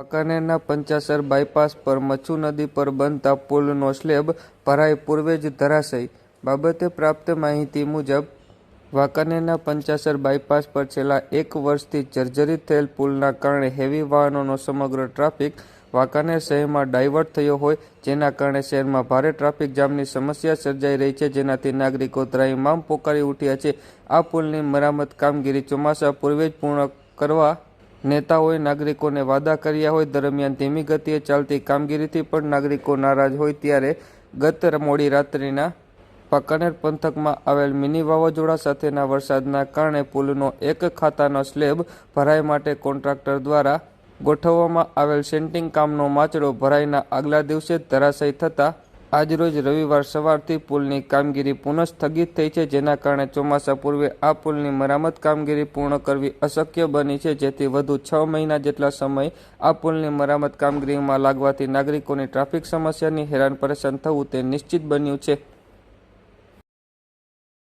વાંકાનેરના Panchasar bypass પર મચ્છુ નદી પર બનતા પુલનો સ્લેબ ભરાઈ પૂર્વે જ ધરાશય. બાબતે પ્રાપ્ત માહિતી મુજબ વાંકાનેરના પંચાસર બાયપાસ પર છેલ્લા એક વર્ષથી જર્જરિત થયેલ પુલના કારણે હેવી વાહનોનો સમગ્ર ટ્રાફિક વાંકાનેર શહેરમાં ડાયવર્ટ થયો હોય, જેના કારણે શહેરમાં ભારે ટ્રાફિક જામની સમસ્યા સર્જાઈ રહી છે, જેનાથી નાગરિકો ત્રાહીમામ પોકારી ઉઠ્યા છે. આ પુલની મરામત કામગીરી ચોમાસા પૂર્વે જ પૂર્ણ કરવા નેતાઓએ નાગરિકોને વાદા કર્યા હોય દરમિયાન ધીમી ગતિએ ચાલતી કામગીરીથી પણ નાગરિકો નારાજ હોય ત્યારે ગત મોડી રાત્રિના પાકાનેર પંથકમાં આવેલ મિની વાવાઝોડા સાથેના વરસાદના કારણે પુલનો એક ખાતાનો સ્લેબ ભરાઈ માટે કોન્ટ્રાક્ટર દ્વારા ગોઠવવામાં આવેલ સેન્ટિંગ કામનો માચડો ભરાઈના આગલા દિવસે જ ધરાશયી થતાં આજરોજ રવિવાર સવારથી પુલની કામગીરી પુનઃ સ્થગિત થઈ છે, જેના કારણે ચોમાસા પૂર્વે આ પુલની મરામત કામગીરી પૂર્ણ કરવી અશક્ય બની છે, જેથી વધુ છ મહિના જેટલા સમય આ પુલની મરામત કામગીરીમાં લાગવાથી નાગરિકોની ટ્રાફિક સમસ્યાની હેરાન પરેશાન થવું તે નિશ્ચિત બન્યું છે.